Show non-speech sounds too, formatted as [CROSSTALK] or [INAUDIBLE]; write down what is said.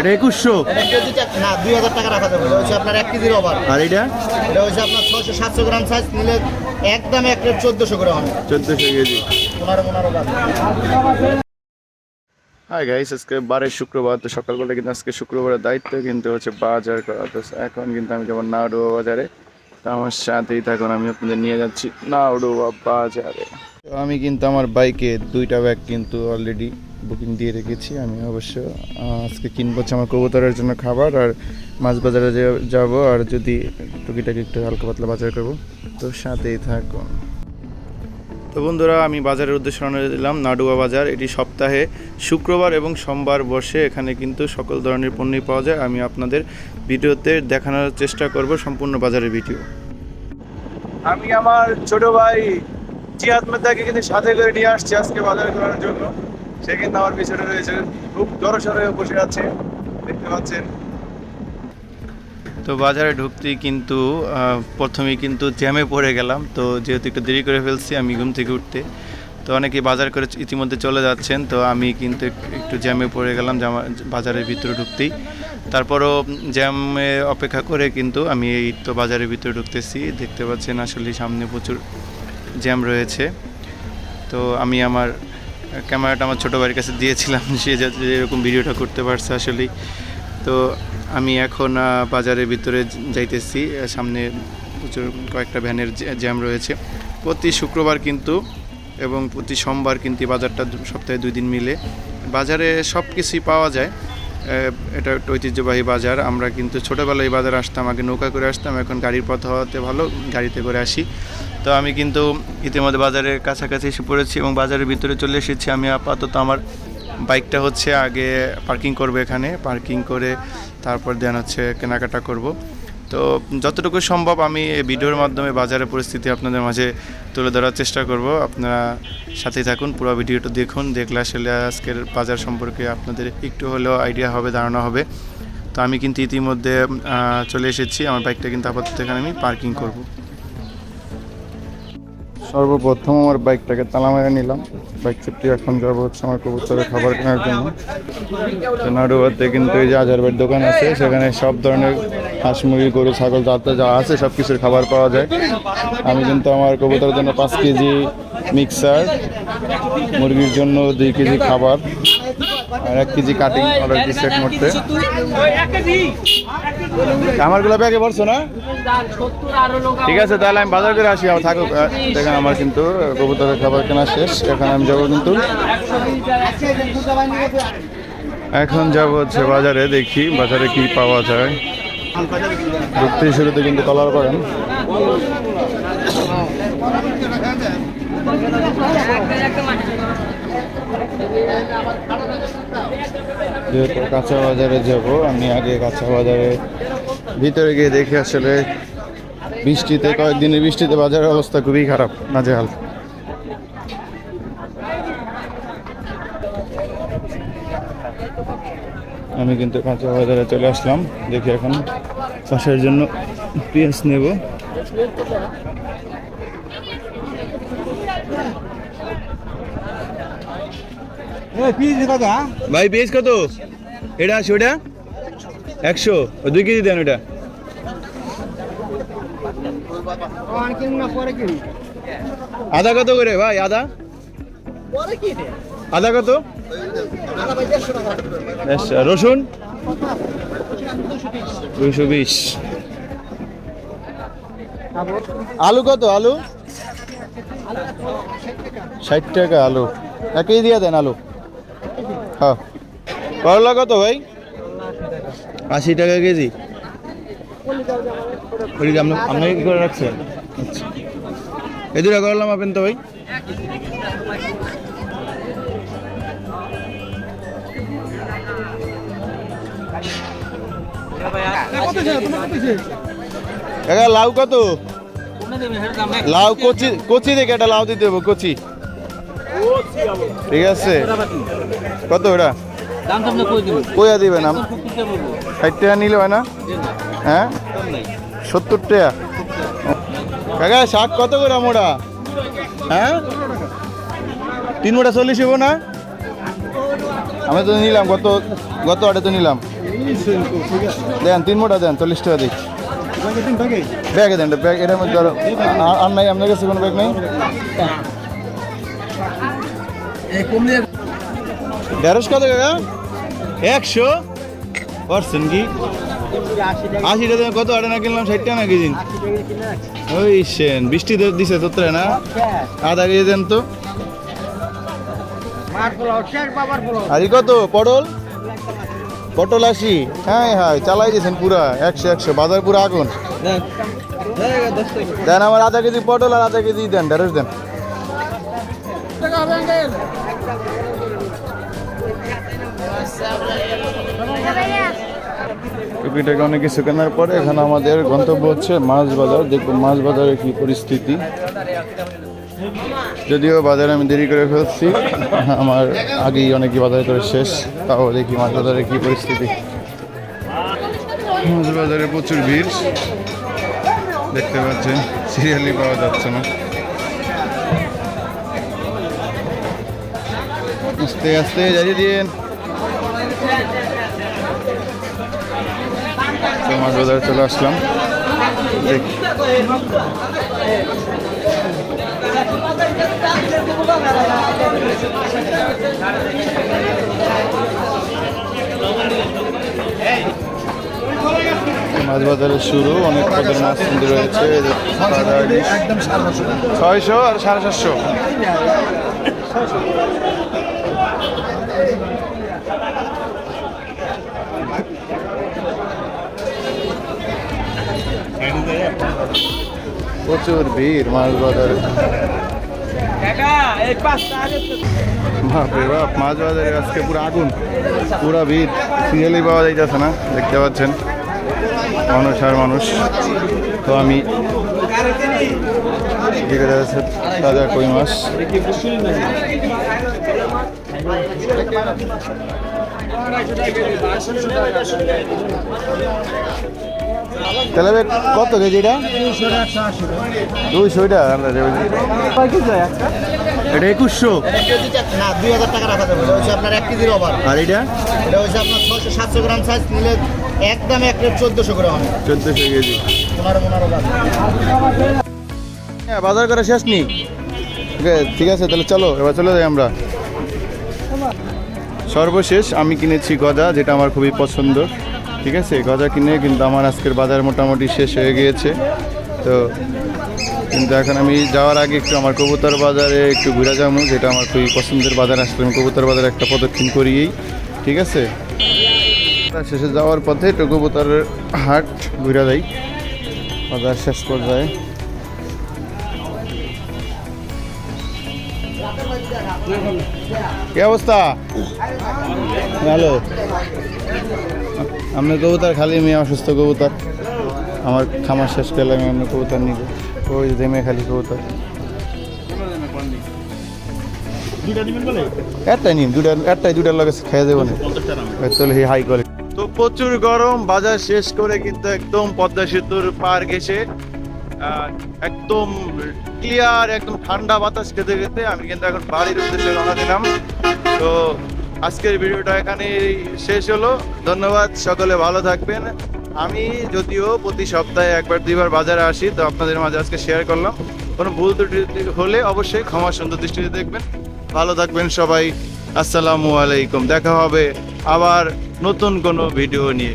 এটা একুশশো। না দুই হাজার টাকা রাখা যাবে। হচ্ছে আপনার এক কেজির ওভার। আর এটা? এটা হচ্ছে আপনার ছশো সাতশো গ্রাম সাইজ নিলে একদম এক প্লেট চোদ্দোশো হবে। চোদ্দোশো কেজি। পনেরো পনেরো গ্রাম। হাই গাইস আজকে বারের শুক্রবার তো সকালবেলা কিন্তু আজকে শুক্রবারের দায়িত্ব কিন্তু হচ্ছে বাজার করা। তো এখন কিন্তু আমি যেমন নাউডুয়া বাজারে। তো আমার সাথেই থাকুন আমি আপনাদের নিয়ে যাচ্ছি নাউডুয়া বাজারে। আমি কিন্তু আমার বাইকে দুইটা ব্যাগ কিন্তু অলরেডি বুকিং দিয়ে রেখেছি। আমি অবশ্য আজকে কিনবো আমার কবুতরের জন্য খাবার আর মাছ বাজারে যাব আর যদি টুকিটাকি একটু হালকা পাতলা বাজার করব। তো সাথেই থাকুন। তো বন্ধুরা, আমি বাজারের উদ্দেশ্যে রওনা দিলাম, নাডুয়া বাজার। এটি সপ্তাহে শুক্রবার এবং সোমবার বসে এখানে কিন্তু সকল ধরনের পণ্যই পাওয়া যায়। আমি আপনাদের ভিডিওতে দেখানোর চেষ্টা করব সম্পূর্ণ বাজারের ভিডিও। আমি আমার ছোট ভাই জিয়াদ মেদাকে কিন্তু সাথে করে নিয়ে আসছি আজকে বাজার করার জন্য। সে কিন্তু আমার পিছনে রয়েছে। খুব জড়সড় বসে আছে। দেখতে পাচ্ছেন। তো বাজারে ঢুকতেই কিন্তু আহ, প্রথমেই কিন্তু জ্যামে পড়ে গেলাম। তো যেহেতু একটু দেরি করে ফেলছি আমি ঘুম থেকে উঠতে। তো অনেকে বাজার করে ইতিমধ্যে চলে যাচ্ছেন। তো আমি কিন্তু এক- একটু জ্যামে পড়ে গেলাম বাজারের ভিতরে ঢুকতেই। তারপরও জ্যামে অপেক্ষা করে কিন্তু আমি এই তো বাজারের ভিতরে ঢুকতেছি। দেখতে পাচ্ছেন আসলে সামনে প্রচুর জ্যাম রয়েছে। তো আমি আমার ক্যামেরাটা আমার ছোটো ভাইয়ের কাছে দিয়েছিলাম, [LAUGHS] সে যাতে এরকম ভিডিওটা করতে পারছে আসলেই। তো আমি এখন বাজারের ভিতরে যাইতেছি সামনে প্রচুর কয়েকটা ভ্যানের জ্যা- জ্যাম রয়েছে। প্রতি শুক্রবার কিন্তু এবং প্রতি সোমবার কিন্তু বাজারটা সপ্তাহে দুই দিন মিলে। বাজারে সব কিছুই পাওয়া যায় এটা একটা ঐতিহ্যবাহী বাজার। আমরা কিন্তু ছোটোবেলায় এই বাজারে আসতাম, আগে নৌকা করে আসতাম, এখন গাড়ির পথ হওয়াতে ভালো, গাড়িতে করে আসি। তো আমি কিন্তু ইতিমধ্যে বাজারের কাছাকাছি এসে পড়েছি এবং বাজারের ভিতরে চলে এসেছি। আমি আপাতত আমার বাইকটা হচ্ছে আগে পার্কিং করব এখানে, পার্কিং করে তারপর দেন হচ্ছে কেনাকাটা করব। তো যতটুকু সম্ভব আমি এই ভিডিওর মাধ্যমে বাজারের পরিস্থিতি আপনাদের মাঝে তুলে ধরার চেষ্টা করব। আপনারা সাথেই থাকুন, পুরো ভিডিওটা দেখুন, দেখলে আসলে আজকের বাজার সম্পর্কে আপনাদের একটু হলেও আইডিয়া হবে, ধারণা হবে। তো আমি কিন্তু ইতিমধ্যে চলে এসেছি, আমার বাইকটা কিন্তু আপাতত এখানে আমি পার্কিং করব। সর্বপ্রথম আমার বাইকটাকে তালা মেরে নিলাম। বাইক সেফটি এখন যাব হচ্ছে আমার কবুতরের খাবার কেনার জন্য। নাড়ুয়াতে কিন্তু এই যে আজারবের দোকান আছে, সেখানে সব ধরনের হাঁস, মুরগি, গরু, ছাগল যাতে যা আছে সব কিছুর খাবার পাওয়া যায়। আমি কিন্তু আমার কবুতরের জন্য পাঁচ কেজি মিক্সার, মুরগির জন্য দুই কেজি খাবার। আর এক কেজি কাটিং অর্ডার দিচ্ছি এক মুহূর্তে আমারগুলো ব্যাগে পড়ছো না? ঠিক আছে তাহলে আমি বাজার করে আসি আমার থাকুক দেখেন আমার কিন্তু কবুতরের খাবার কেনা শেষ এখন আমি যাব কিন্তু। এখন যাব হচ্ছে বাজারে দেখি বাজারে কি পাওয়া যায়। ঢুকতে শুরুতে কিন্তু কলার করেন। যেহেতু কাঁচা বাজারে যাব, আমি আগে কাঁচা বাজারে ভিতরে গিয়ে দেখি আসলে বৃষ্টিতে কয়েকদিনের বৃষ্টিতে বাজারের অবস্থা খুবই খারাপ, নাজেহাল। আমি কিন্তু কাঁচা বাজারে চলে আসলাম, দেখি এখন চাষের জন্য পেঁয়াজ নেব। ভাই পেঁয়াজ কত? এটা আছে ওটা একশো দুই কেজি দেন ওটা। আদা কত করে, ভাই, আদা? আদা কত? রসুন? দুইশো বিশ। আলু কত, আলু? ষাট টাকা আলু। একই দিয়ে দেন আলু। হ্যাঁ করলা কত ভাই? আশি টাকা কেজি। ওই আপনি আপনি কি করে রাখছেন আচ্ছা। এই দুটা করলাম আপনি তো ভাই। লাউ কত? লাউ কচি কচি দেখে একটা লাউ দিতে দেবো কচি। ঠিক আছে কত ওটা কইয়া দিবেন ষাট টাকা নিলে হয় না হ্যাঁ সত্তর টাকা কাকা শাক কত করে মোটা হ্যাঁ তিন মোটা চল্লিশ হব না আমি তো নিলাম গত গত আটে তো নিলাম দেন তিন মোটা দেন চল্লিশ টাকা দিই ব্যাগে দেন ব্যাগ এটার মধ্যে আর নাই আপনার কাছে কোনো ব্যাগ নেই ঢেঁড়স কত টাকা? একশো? পারছেন কি? আশি টাকা কত আটে না কিনলাম? ষাট টাকা না কেজি? ওই সেন বৃষ্টি দিছে তোত্রে না? আধা কেজি দেন তো। আর কত? পটল? পটল আশি। হ্যাঁ হ্যাঁ চালাই দিয়েছেন পুরা। একশো একশো। বাজার পুরো আগুন। দেন। আমার আধা কেজি পটল আর আধা কেজি দেন ঢেঁড়স দেন। টুপিটাকে অনেক কিছু কেনার পরে এখানে আমাদের গন্তব্য হচ্ছে মাছ বাজার দেখব মাছ বাজারের কি পরিস্থিতি। যদিও বাজারে আমি দেরি করে ফেলছি, আমার আগেই অনেকই বাজার করে শেষ, তাও দেখি মাছ বাজারে কি পরিস্থিতি। মাছ বাজারে প্রচুর ভিড়, দেখতে পাচ্ছেন সিরিয়ালি পাওয়া যাচ্ছে না। আস্তে আস্তে জারিয়ে দিন তো মাছ বাজারে চলে আসলাম মাছ বাজারের শুরু অনেক পদের মাছ কিন্তু রয়েছে ছয়শো আর সাড়ে সাতশো প্রচুর ভিড় মাছ বাজারে। বাপরে বাপ মাছ বাজারে আজকে পুরো আগুন পুরা ভিড়। সিরিয়ালি পাওয়া যাইতেছে না দেখতে পাচ্ছেন। মানুষ আর মানুষ। তো আমি ঠিক আছে তাজা কই মাছ? তাহলে কত কেজি এটা? দুইশো এটা এটা একুশশো। না দুই হাজার টাকা রাখা যাবে আপনার এক কেজির ওভার। আর এটা? এটা হচ্ছে আপনার ছশো সাতশো গ্রাম সাইজ নিলে একদম এক প্লেট চোদ্দোশো গ্রাম চোদ্দশো কেজি। হ্যাঁ বাজার করা শেষ নি ওকে ঠিক আছে তাহলে চলো এবার চলে যাই আমরা। সর্বশেষ আমি কিনেছি গজা, যেটা আমার খুবই পছন্দ। ঠিক আছে? গজা কিনে কিন্তু আমার আজকের বাজার মোটামুটি শেষ হয়ে গিয়েছে। তো কিন্তু এখন আমি যাওয়ার আগে একটু আমার কবুতর বাজারে একটু ঘুরে যাব, যেটা আমার খুবই পছন্দের বাজার। আসলে আমি কবুতর বাজারে একটা প্রদক্ষিণ করিয়েই। ঠিক আছে? শেষে যাওয়ার পথে একটু কবুতরের হাট ঘুরে যাই বাজার শেষ করে পর্যায়ে কি অবস্থা? ভালো। আপনি কবুতর খালি মেয়ে অসুস্থ কবুতর। আমার খামার শেষ করলে আমি অন্য কবুতর নিব। ওই দেমে খালি কবুতর। একটাই নিন দুটা একটাই দুটার লগে খেয়ে দেবো না। চলে হাই করে তো প্রচুর গরম বাজার শেষ করে কিন্তু একদম পদ্মা সেতুর পার ঘেসে আহ, একদম ক্লিয়ার একদম ঠান্ডা বাতাস খেতে খেতে আমি কিন্তু এখন বাড়ির উদ্দেশ্যে রওনা দিলাম। তো আজকের ভিডিওটা এখানে শেষ হলো। ধন্যবাদ, সকলে ভালো থাকবেন। আমি যদিও প্রতি সপ্তাহে একবার, দুইবার বাজারে আসি, তো আপনাদের মাঝে আজকে শেয়ার করলাম। কোনো ভুল ত্রুটি হলে অবশ্যই ক্ষমা সুন্দর দৃষ্টিতে দেখবেন। ভালো থাকবেন সবাই। আসসালামু আলাইকুম। দেখা হবে আবার নতুন কোনো ভিডিও নিয়ে।